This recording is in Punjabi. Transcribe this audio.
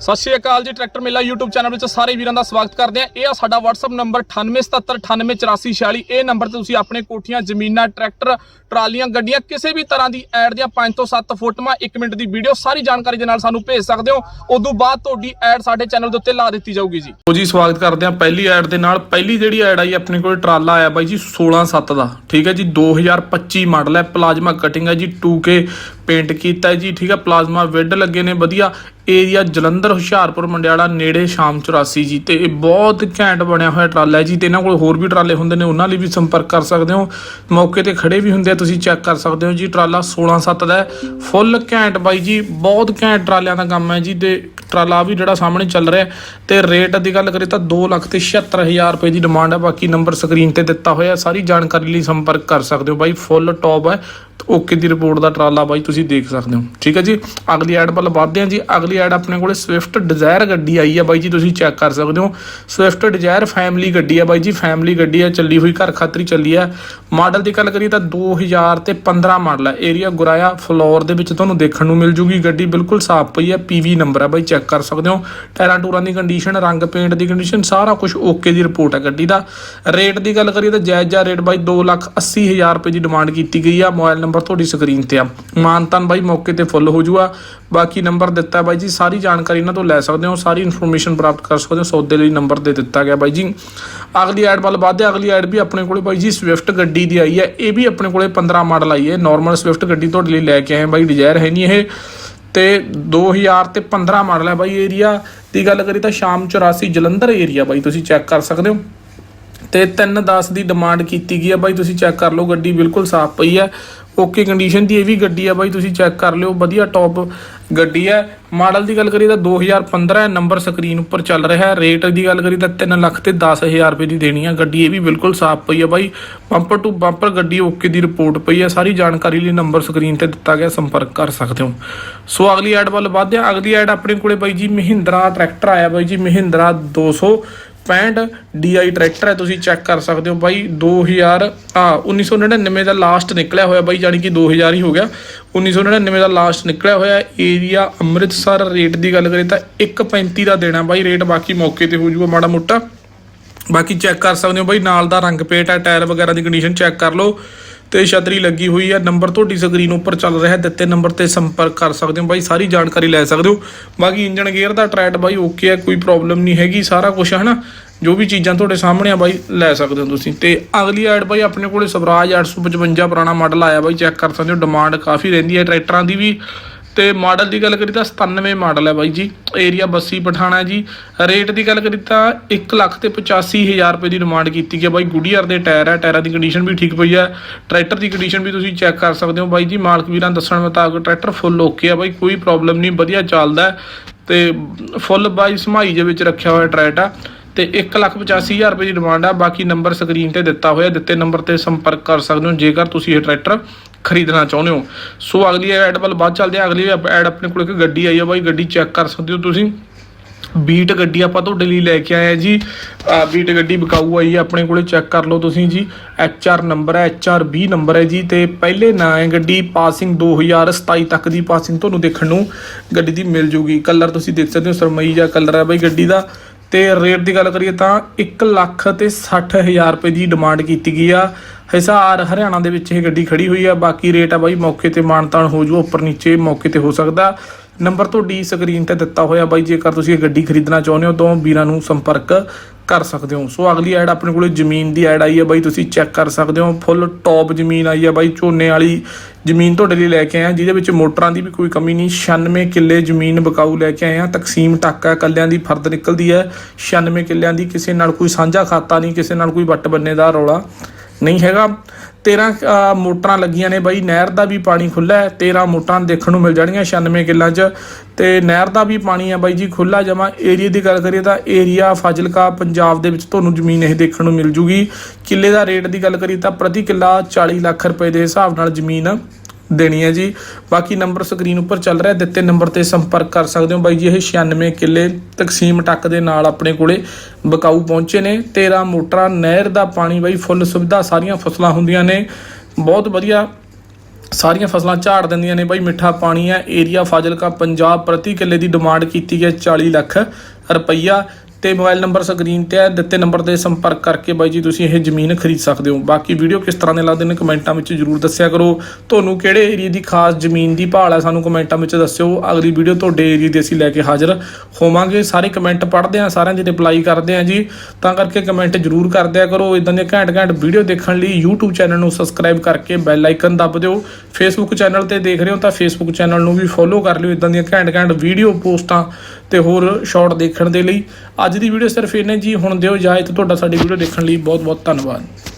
ਸਤਿ ਸ਼੍ਰੀ ਅਕਾਲ ਜੀ, ਟਰੈਕਟਰ ਮੇਲਾ YouTube ਚੈਨਲ ਵਿੱਚ ਸਾਰੇ ਵੀਰਾਂ ਦਾ ਸਵਾਗਤ ਕਰਦੇ ਆ ਇਹ ਆ ਸਾਡਾ WhatsApp ਨੰਬਰ 9877988446 ਇਹ ਨੰਬਰ ਤੇ ਤੁਸੀਂ ਆਪਣੇ ਕੋਠੀਆਂ, ਜ਼ਮੀਨਾਂ, ਟਰੈਕਟਰ, ਟਰਾਲੀਆਂ, ਗੱਡੀਆਂ ਕਿਸੇ ਵੀ ਤਰ੍ਹਾਂ ਦੀ ਐਡ ਦੀਆਂ 5 ਤੋਂ 7 ਫੋਟੋਆਂ 1 ਮਿੰਟ ਦੀ ਵੀਡੀਓ ਸਾਰੀ ਜਾਣਕਾਰੀ ਦੇ ਨਾਲ ਸਾਨੂੰ ਭੇਜ ਸਕਦੇ ਹੋ। ਉਦੋਂ ਬਾਅਦ ਤੁਹਾਡੀ ਐਡ ਸਾਡੇ ਚੈਨਲ ਦੇ ਉੱਤੇ ਲਾ ਦਿੱਤੀ ਜਾਊਗੀ ਜੀ। ਉਹ ਜੀ, ਸਵਾਗਤ ਕਰਦੇ ਆ ਪਹਿਲੀ ਐਡ ਦੇ ਨਾਲ। ਪਹਿਲੀ ਜਿਹੜੀ ਐਡ ਆਈ, ਆਪਣੇ ਕੋਲ ਟਰਾਲਾ ਆਇਆ ਬਾਈ ਜੀ 16/7 ਦਾ। ਠੀਕ ਹੈ ਜੀ 2025 ਮਾਡਲ ਹੈ, ਪਲਾਜ਼ਮਾ ਕਟਿੰਗ ਹੈ ਜੀ 2K ਪੇਂਟ ਕੀਤਾ ਜੀ, ਠੀਕ ਹੈ, ਪਲਾਜ਼ਮਾ ਵਿੱਡ ਲੱਗੇ ਨੇ, ਵਧੀਆ ਏਰੀਆ ਜਲੰਧਰ, ਹੁਸ਼ਿਆਰਪੁਰ, ਮੰਡਿਆਲਾ, ਨੇੜੇ ਸ਼ਾਮ 84 ਜੀ, ਤੇ ਇਹ ਬਹੁਤ ਘੈਂਟ ਬਣਿਆ ਹੋਇਆ ਟਰਾਲਾ ਹੈ ਜੀ, ਤੇ ਇਹਨਾਂ ਕੋਲ ਹੋਰ ਵੀ ਟਰਾਲੇ ਹੁੰਦੇ ਨੇ, ਉਹਨਾਂ ਲਈ ਵੀ ਸੰਪਰਕ ਕਰ ਸਕਦੇ ਹੋ। ਮੌਕੇ ਤੇ ਖੜੇ ਵੀ ਹੁੰਦੇ ਆ, ਤੁਸੀਂ ਚੈੱਕ ਕਰ ਸਕਦੇ ਹੋ ਜੀ, ਟਰਾਲਾ 16/7 ਦਾ ਫੁੱਲ ਘੈਂਟ ਬਾਈ ਜੀ, ਬਹੁਤ ਘੈਂਟ ਟਰਾਲਿਆਂ ਦਾ ਕੰਮ ਹੈ ਜੀ, ਤੇ ਟਰਾਲਾ ਵੀ ਜਿਹੜਾ ਸਾਹਮਣੇ ਚੱਲ ਰਿਹਾ ਹੈ, ਤੇ ਰੇਟ ਦੀ ਗੱਲ ਕਰੀਏ ਤਾਂ 2 ਲੱਖ ਤੇ 76000 ਰੁਪਏ ਦੀ ਡਿਮਾਂਡ ਹੈ, ਬਾਕੀ ਨੰਬਰ ਸਕਰੀਨ ਤੇ ਦਿੱਤਾ ਹੋਇਆ ਸਾਰੀ ਜਾਣਕਾਰੀ ਲਈ ਸੰਪਰਕ ਕਰ ਸਕਦੇ ਹੋ ਬਾਈ, ਫੁੱਲ ਟੌਪ ਹੈ ਓਕੇ ਦੀ ਰਿਪੋਰਟ ਦਾ ਟਰਾਲਾ ਬਾਈ ਤੁਸੀਂ ਦੇਖ ਸਕਦੇ ਹੋ। ਠੀਕ ਹੈ ਜੀ? ਅਗਲੀ ਐਡ ਵੱਲ ਵਧਦੇ ਹਾਂ ਜੀ। ਅਗਲੀ ਐਡ ਆਪਣੇ ਕੋਲੇ ਸਵਿਫਟ ਡਿਜ਼ਾਇਰ ਗੱਡੀ ਆਈ ਹੈ ਬਾਈ ਜੀ, ਤੁਸੀਂ ਚੈੱਕ ਕਰ ਸਕਦੇ ਹੋ। ਸਵਿਫਟ ਡਿਜ਼ਾਇਰ ਫੈਮਿਲੀ ਗੱਡੀ ਹੈ ਬਾਈ ਜੀ ਫੈਮਿਲੀ ਗੱਡੀ ਹੈ ਚੱਲੀ ਹੋਈ ਘਰ ਖਾਤਰੀ ਚੱਲੀ ਹੈ ਮਾਡਲ ਦੀ ਗੱਲ ਕਰੀਏ ਤਾਂ 2000 ਤੇ 15 ਮਾਡਲ ਹੈ ਏਰੀਆ ਗੁਰਾਇਆ ਫਲੋਰ ਦੇ ਵਿੱਚ ਤੁਹਾਨੂੰ ਦੇਖਣ ਨੂੰ ਮਿਲ ਜੂਗੀ। ਗੱਡੀ ਬਿਲਕੁਲ ਸਾਫ਼ ਪਈ ਹੈ ਪੀਵੀ ਨੰਬਰ ਹੈ ਬਾਈ ਚੈੱਕ ਕਰ ਸਕਦੇ ਹੋ। ਟਾਇਰਾਂ ਟੂਰਾਂ ਦੀ ਕੰਡੀਸ਼ਨ ਰੰਗ ਪੇਂਟ ਦੀ ਕੰਡੀਸ਼ਨ ਸਾਰਾ ਕੁਝ ਓਕੇ ਦੀ ਰਿਪੋਰਟ ਹੈ ਗੱਡੀ ਦਾ। ਰੇਟ ਦੀ ਗੱਲ ਕਰੀਏ ਤਾਂ ਜਾਇਜ਼ ਜਾ ਰੇਟ ਬਾਈ 280000 ਰੁਪਏ ਦੀ ਡਿਮਾਂਡ ਕੀਤੀ ਗਈ ਆ। ਮੋਬਾਈਲ ਨੰਬਰ ਤੁਹਾਡੀ ਸਕਰੀਨ ਤੇ ਆ। ਮਾਨਤਨ ਬਾਈ ਮੌਕੇ ਤੇ ਫੁੱਲ ਹੋ ਜੂਗਾ। ਬਾਕੀ ਨੰਬਰ ਦਿੱਤਾ ਬਾਈ ਜੀ, ਸਾਰੀ ਜਾਣਕਾਰੀ ਇਹਨਾਂ ਤੋਂ ਲੈ ਸਕਦੇ ਹੋ। ਸਾਰੀ ਇਨਫੋਰਮੇਸ਼ਨ ਪ੍ਰਾਪਤ ਕਰ ਸਕਦੇ ਹੋ। ਸੌਦੇ ਲਈ ਨੰਬਰ ਦੇ ਦਿੱਤਾ ਗਿਆ ਬਾਈ ਜੀ। ਅਗਲੀ ਐਡ ਵੱਲ ਵਧਦੇ, ਅਗਲੀ ਐਡ ਵੀ ਆਪਣੇ ਕੋਲੇ ਬਾਈ ਜੀ ਸਵਿਫਟ ਗੱਡੀ ਦੀ ਆਈ ਹੈ, ਇਹ ਵੀ ਆਪਣੇ ਕੋਲੇ 15 ਮਾਡਲ ਆਈ ਹੈ ਨਾਰਮਲ ਸਵਿਫਟ ਗੱਡੀ ਤੁਹਾਡੇ ਲਈ ਲੈ ਕੇ ਆਏ ਬਾਈ ਡਿਜ਼ਾਇਰ ਹੈ ਨਹੀਂ ਇਹ। ਤੇ 2000 ਤੇ 15 ਮਾਡਲ ਹੈ ਬਾਈ ਏਰੀਆ ਦੀ ਗੱਲ ਕਰੀ ਤਾਂ ਸ਼ਾਮ 84 ਜਲੰਧਰ ਏਰੀਆ ਬਾਈ, ਤੁਸੀਂ ਚੈੱਕ ਕਰ ਸਕਦੇ ਹੋ। ਤੇ 310 ਦੀ ਡਿਮਾਂਡ ਕੀਤੀ ਗਈ ਆ। ਬਾਈ, ਤੁਸੀਂ ਚੈੱਕ ਕਰ ਲਓ, ਗੱਡੀ ਬਿਲਕੁਲ ਸਾਫ਼ ਪਈ ਹੈ ਓਕੇ ਕੰਡੀਸ਼ਨ ਦੀ ਇਹ ਵੀ ਗੱਡੀ ਆ। ਬਾਈ, ਤੁਸੀਂ ਚੈੱਕ ਕਰ ਲਿਓ, ਵਧੀਆ ਟੌਪ ਗੱਡੀ ਹੈ ਮਾਡਲ ਦੀ ਗੱਲ ਕਰੀਏ ਤਾਂ 2015 ਹੈ ਨੰਬਰ ਸਕਰੀਨ ਉੱਪਰ ਚੱਲ ਰਿਹਾ ਹੈ। ਰੇਟ ਦੀ ਗੱਲ ਕਰੀਏ ਤਾਂ 3 ਲੱਖ ਤੇ 10000 ਰੁਪਏ ਦੀ ਦੇਣੀ ਆ। ਗੱਡੀ ਇਹ ਵੀ ਬਿਲਕੁਲ ਸਾਫ਼ ਪਈ ਆ। ਬਾਈ ਬੰਪਰ ਟੂ ਬੰਪਰ ਗੱਡੀ ਓਕੇ ਦੀ ਰਿਪੋਰਟ ਪਈ ਹੈ ਸਾਰੀ ਜਾਣਕਾਰੀ ਲਈ ਨੰਬਰ ਸਕਰੀਨ ਤੇ ਦਿੱਤਾ ਗਿਆ, ਸੰਪਰਕ ਕਰ ਸਕਦੇ ਹੋ। ਸੋ ਅਗਲੀ ਐਡ ਵੱਲ ਵਧਦੇ ਹਾਂ। ਅਗਲੀ ਐਡ ਆਪਣੇ ਕੋਲੇ ਬਾਈ ਜੀ ਮਹਿੰਦਰਾ ਟਰੈਕਟਰ ਆਇਆ। ਬਾਈ ਜੀ ਮਹਿੰਦਰਾ 200 65 DI ਟਰੈਕਟਰ ਹੈ, ਤੁਸੀਂ ਚੈੱਕ ਕਰ ਸਕਦੇ ਹੋ ਬਾਈ 2000 ਆ 1999 ਦਾ ਲਾਸਟ ਨਿਕਲਿਆ ਹੋਇਆ ਬਾਈ ਜਾਨੀ ਕਿ 2000 ਹੀ ਹੋ ਗਿਆ। 1999 ਦਾ ਲਾਸਟ ਨਿਕਲਿਆ ਹੋਇਆ ਏਰੀਆ ਅੰਮ੍ਰਿਤਸਰ ਰੇਟ ਦੀ ਗੱਲ ਕਰੀਏ ਤਾਂ 1.35 ਦਾ ਦੇਣਾ ਬਾਈ ਰੇਟ ਬਾਕੀ ਮੌਕੇ ਤੇ ਹੋ ਜਾਊਗਾ ਮਾੜਾ ਮੋਟਾ। ਬਾਕੀ ਚੈੱਕ ਕਰ ਸਕਦੇ ਹੋ ਬਾਈ, ਨਾਲ ਦਾ ਰੰਗ ਪੇਟ ਹੈ ਟਾਇਰ ਵਗੈਰਾ ਦੀ ਕੰਡੀਸ਼ਨ ਚੈੱਕ ਕਰ ਲਓ। ਤੇ ਛਤਰੀ ਲੱਗੀ ਹੋਈ ਹੈ। ਨੰਬਰ ਤੁਹਾਡੀ ਸਕਰੀਨ ਉੱਪਰ ਚੱਲ ਰਿਹਾ ਦਿੱਤੇ ਨੰਬਰ ਤੇ ਸੰਪਰਕ ਕਰ ਸਕਦੇ ਹੋ ਬਾਈ, ਸਾਰੀ ਜਾਣਕਾਰੀ ਲੈ ਸਕਦੇ ਹੋ। ਬਾਕੀ ਇੰਜਨ ਗੇਅਰ ਦਾ ਟਰੈਟ ਬਾਈ ਓਕੇ ਹੈ, ਕੋਈ ਪ੍ਰੋਬਲਮ ਨਹੀਂ ਹੈਗੀ, ਸਾਰਾ ਕੁਝ ਹੈ ਨਾ। ਜੋ ਵੀ ਚੀਜ਼ਾਂ ਤੁਹਾਡੇ ਸਾਹਮਣੇ ਆ ਬਾਈ, ਲੈ ਸਕਦੇ ਹੋ ਤੁਸੀਂ। ਤੇ ਅਗਲੀ ਐਡ ਬਾਈ ਆਪਣੇ ਕੋਲੇ ਸਵਰਾਜ 855 ਪੁਰਾਣਾ ਮਾਡਲ ਆਇਆ ਬਾਈ ਚੈੱਕ ਕਰ ਸਕਦੇ ਹੋ। ਡਿਮਾਂਡ ਕਾਫੀ ਰਹਿੰਦੀ ਹੈ। ਟਰੈਕਟਰਾਂ ਦੀ ਵੀ ਤੇ ਮਾਡਲ ਦੀ ਗੱਲ ਕਰੀ ਤਾਂ 97 ਮਾਡਲ ਹੈ ਬਾਈ ਜੀ ਏਰੀਆ ਬੱਸੀ ਪਠਾਣਾ ਜੀ। ਰੇਟ ਦੀ ਗੱਲ ਕਰੀ ਤਾਂ 1 ਲੱਖ ਤੇ 85000 ਰੁਪਏ ਦੀ ਡਿਮਾਂਡ ਕੀਤੀ ਗਈ ਹੈ ਬਾਈ। ਗੁਡੀਅਰ ਦੇ ਟਾਇਰ ਹੈ, ਟਾਇਰਾਂ ਦੀ ਕੰਡੀਸ਼ਨ ਵੀ ਠੀਕ ਪਈ ਹੈ। ਟਰੈਕਟਰ ਦੀ ਕੰਡੀਸ਼ਨ ਵੀ ਤੁਸੀਂ ਚੈੱਕ ਕਰ ਸਕਦੇ ਹੋ ਬਾਈ ਜੀ। ਮਾਲਕ ਵੀਰਾਂ ਦੱਸਣ ਮੁਤਾਬਕ ਟਰੈਕਟਰ ਫੁੱਲ ਓਕੇ ਆ ਬਾਈ, ਕੋਈ ਪ੍ਰੋਬਲਮ ਨਹੀਂ, ਵਧੀਆ ਚੱਲਦਾ ਹੈ। ਤੇ ਫੁੱਲ ਬਾਈ ਸਮਾਈ ਦੇ ਵਿੱਚ ਰੱਖਿਆ ਹੋਇਆ ਟਰੈਟ ਆ ਤੇ 185000 ਰੁਪਏ ਦੀ ਡਿਮਾਂਡ ਆ। ਬਾਕੀ ਨੰਬਰ ਸਕਰੀਨ ਤੇ ਦਿੱਤਾ ਹੋਇਆ। ਦਿੱਤੇ ਨੰਬਰ ਤੇ ਸੰਪਰਕ ਕਰ ਸਕਦੇ ਹੋ। ਜੇਕਰ ਤੁਸੀਂ ਇਹ ਟਰੈਕਟਰ ਖਰੀਦਣਾ ਚਾਹੁੰਦੇ ਹੋ। ਸੋ ਅਗਲੀ ਐਡ ਵੱਲ ਬਾਅਦ ਚੱਲਦੇ ਆ। ਅਗਲੀ ਐਡ ਆਪਣੇ ਕੋਲ ਇੱਕ ਗੱਡੀ ਆਈ ਆ ਬਾਈ। ਗੱਡੀ ਚੈੱਕ ਕਰ ਸਕਦੇ ਹੋ ਤੁਸੀਂ। ਬੀਟ ਗੱਡੀ ਆਪਾਂ ਤੁਹਾਡੇ ਲਈ ਲੈ ਕੇ ਆਏ ਆ ਜੀ। ਬੀਟ ਗੱਡੀ ਬਕਾਊ ਆਈ ਹੈ ਆਪਣੇ ਕੋਲੇ ਚੈੱਕ ਕਰ ਲਓ ਤੁਸੀਂ ਜੀ। HR ਨੰਬਰ ਹੈ HR20 ਨੰਬਰ ਹੈ ਜੀ। ਤੇ ਪਹਿਲੇ ਨਾਂ ਹੈ ਗੱਡੀ ਪਾਸਿੰਗ 2027 ਤੱਕ ਦੀ ਪਾਸਿੰਗ ਤੁਹਾਨੂੰ ਦੇਖਣ ਨੂੰ ਗੱਡੀ ਦੀ ਮਿਲ ਜੂਗੀ। ਕਲਰ ਤੁਸੀਂ ਦੇਖ ਸਕਦੇ ਹੋ। ਸਰਮਈ ਜਾਂ ਕਲਰ ਹੈ ਬਾਈ ਗੱਡੀ ਦਾ। ਤੇ ਰੇਟ ਦੀ ਗੱਲ ਕਰੀਏ ਤਾਂ 1 ਲੱਖ ਤੇ 60000 ਰੁਪਏ ਦੀ ਡਿਮਾਂਡ ਕੀਤੀ ਗਈ ਆ। ਹਿਸਾਰ ਹਰਿਆਣਾ ਦੇ ਵਿੱਚ ਇਹ ਗੱਡੀ ਖੜੀ ਹੋਈ ਆ। ਬਾਕੀ ਰੇਟ ਆ ਬਾਈ ਮੌਕੇ ਤੇ ਮਾਨਤਾਨ ਹੋ ਜੂ, ਉੱਪਰ ਨੀਚੇ ਮੌਕੇ ਤੇ ਹੋ ਸਕਦਾ। ਨੰਬਰ ਤੁਹਾਡੀ ਸਕਰੀਨ ਤੇ ਦਿੱਤਾ ਹੋਇਆ ਬਾਈ, ਜੇਕਰ ਤੁਸੀਂ ਇਹ ਗੱਡੀ ਖਰੀਦਣਾ ਚਾਹੁੰਦੇ ਹੋ ਤਾਂ ਵੀਰਾਂ ਨੂੰ ਸੰਪਰਕ ਕਰ ਸਕਦੇ ਹੋ। ਸੋ ਅਗਲੀ ਐਡ ਆਪਣੇ ਕੋਲੇ ਜ਼ਮੀਨ ਦੀ ਐਡ ਆਈ ਹੈ ਬਾਈ, ਤੁਸੀਂ ਚੈੱਕ ਕਰ ਸਕਦੇ ਹੋ। ਫੁੱਲ ਟੌਪ ਜ਼ਮੀਨ ਆਈ ਹੈ ਬਾਈ, ਝੋਨੇ ਵਾਲੀ ਜ਼ਮੀਨ ਤੁਹਾਡੇ ਲਈ ਲੈ ਕੇ ਆਏ ਆ ਜਿਹਦੇ ਵਿੱਚ ਮੋਟਰਾਂ ਦੀ ਵੀ ਕੋਈ ਕਮੀ ਨਹੀਂ। 96 ਕਿੱਲੇ ਜ਼ਮੀਨ ਬਕਾਊ ਲੈ ਕੇ ਆਏ ਆ ਤਕਸੀਮ ਟਾਕਾ ਕੱਲਿਆਂ ਦੀ ਫਰਦ ਨਿਕਲਦੀ ਹੈ। 96 ਕਿੱਲਿਆਂ ਦੀ ਕਿਸੇ ਨਾਲ ਕੋਈ ਸਾਂਝਾ ਖਾਤਾ ਨਹੀਂ, ਕਿਸੇ ਨਾਲ ਕੋਈ ਵੱਟ ਬੰਨੇ ਦਾ ਰੌਲਾ ਨਹੀਂ ਹੈਗਾ। 13 ਮੋਟਰਾਂ ਲੱਗੀਆਂ ਨੇ ਬਾਈ। ਨਹਿਰ ਦਾ ਵੀ ਪਾਣੀ ਖੁੱਲਾ ਹੈ 13 ਮੋਟਰਾਂ ਦੇਖਣ ਨੂੰ ਮਿਲ ਜਾਣਗੀਆਂ 96 ਕਿੱਲਾਂ 'ਚ। ਤੇ ਨਹਿਰ ਦਾ ਵੀ ਪਾਣੀ ਆ ਬਾਈ ਜੀ ਖੁੱਲਾ ਜਮਾ। ਏਰੀਆ ਦੀ ਗੱਲ ਕਰੀਏ ਤਾਂ ਏਰੀਆ ਫਾਜ਼ਿਲਕਾ ਪੰਜਾਬ ਦੇ ਵਿੱਚ ਤੁਹਾਨੂੰ ਜ਼ਮੀਨ ਇਹ ਦੇਖਣ ਨੂੰ ਮਿਲ ਜੂਗੀ। ਕਿੱਲੇ ਦਾ ਰੇਟ ਦੀ ਗੱਲ ਕਰੀਏ ਤਾਂ ਪ੍ਰਤੀ ਕਿੱਲਾ 40 ਲੱਖ ਰੁਪਏ ਦੇ ਹਿਸਾਬ ਨਾਲ ਜ਼ਮੀਨ ਦੇਣੀ ਹੈ ਜੀ। ਬਾਕੀ ਨੰਬਰ ਸਕਰੀਨ ਉੱਪਰ ਚੱਲ ਰਿਹਾ ਦਿੱਤੇ ਨੰਬਰ ਤੇ ਸੰਪਰਕ ਕਰ ਸਕਦੇ ਹੋ ਬਾਈ ਜੀ। ਇਹ 96 ਕਿੱਲੇ ਤਕਸੀਮ ਟੱਕ ਦੇ ਨਾਲ ਆਪਣੇ ਕੋਲੇ ਬਕਾਊ ਪਹੁੰਚੇ ਨੇ। 13 ਮੋਟਰਾਂ, ਨਹਿਰ ਦਾ ਪਾਣੀ ਬਾਈ, ਫੁੱਲ ਸੁਵਿਧਾ, ਸਾਰੀਆਂ ਫਸਲਾਂ ਹੁੰਦੀਆਂ ਨੇ। ਬਹੁਤ ਵਧੀਆ ਸਾਰੀਆਂ ਫਸਲਾਂ ਝਾੜ ਦਿੰਦੀਆਂ ਨੇ ਬਾਈ। ਮਿੱਠਾ ਪਾਣੀ ਹੈ। ਏਰੀਆ ਫਾਜ਼ਿਲਕਾ, ਪੰਜਾਬ ਪ੍ਰਤੀ ਕਿੱਲੇ ਦੀ ਡਿਮਾਂਡ ਕੀਤੀ ਹੈ 40 ਲੱਖ ਰੁਪਈਆ। ਤੇ ਮੋਬਾਈਲ ਨੰਬਰ ਸਕਰੀਨ ਤੇ ਹੈ, ਦਿੱਤੇ ਨੰਬਰ ਤੇ ਸੰਪਰਕ ਕਰਕੇ ਬਾਈ ਜੀ ਤੁਸੀਂ ਇਹ ਜ਼ਮੀਨ ਖਰੀਦ ਸਕਦੇ ਹੋ। ਬਾਕੀ ਵੀਡੀਓ ਕਿਸ ਤਰ੍ਹਾਂ ਦੇ ਲੱਗਦੇ ਨੇ ਕਮੈਂਟਾਂ ਵਿੱਚ ਜਰੂਰ ਦੱਸਿਆ ਕਰੋ। ਤੁਹਾਨੂੰ ਕਿਹੜੇ ਏਰੀਆ ਦੀ ਖਾਸ ਜ਼ਮੀਨ ਦੀ ਭਾਲ ਹੈ ਸਾਨੂੰ ਕਮੈਂਟਾਂ ਵਿੱਚ ਦੱਸਿਓ। ਅਗਲੀ ਵੀਡੀਓ ਤੁਹਾਡੇ ਏਰੀਆ ਦੀ ਅਸੀਂ ਲੈ ਕੇ ਹਾਜ਼ਰ ਹੋਵਾਂਗੇ। ਸਾਰੇ ਕਮੈਂਟ ਪੜ੍ਹਦੇ ਹਾਂ, ਸਾਰਿਆਂ ਦੀ ਰਿਪਲਾਈ ਕਰਦੇ ਹਾਂ ਜੀ। ਤਾਂ ਕਰਕੇ ਕਮੈਂਟ ਜਰੂਰ ਕਰਦਿਆ ਕਰੋ। ਇਦਾਂ ਦੀਆਂ ਘੈਂਟ ਘੈਂਟ ਵੀਡੀਓ ਦੇਖਣ ਲਈ YouTube ਚੈਨਲ ਨੂੰ ਸਬਸਕ੍ਰਾਈਬ ਕਰਕੇ ਬੈਲ ਆਈਕਨ ਦੱਬ ਦਿਓ। Facebook ਚੈਨਲ ਤੇ ਦੇਖ ਰਹੇ ਹੋ ਤਾਂ Facebook ਚੈਨਲ ਨੂੰ ਵੀ ਫੋਲੋ ਕਰ ਲਿਓ। ਇਦਾਂ ਦੀਆਂ ਘੈਂਟ ਘੈਂਟ ਵੀਡੀਓ ਪੋਸਟਾਂ ਤੇ ਹੋਰ ਸ਼ਾਰਟ ਦੇਖਣ ਦੇ ਲਈ। ਅੱਜ ਦੀ ਵੀਡੀਓ ਸਿਰਫ ਇੰਨੇ ਜੀ। ਹੁਣ ਦਿਓ ਇਜਾਜ਼ਤ, ਤੁਹਾਡਾ ਸਾਡੀ ਵੀਡੀਓ ਦੇਖਣ ਲਈ ਬਹੁਤ ਬਹੁਤ ਧੰਨਵਾਦ।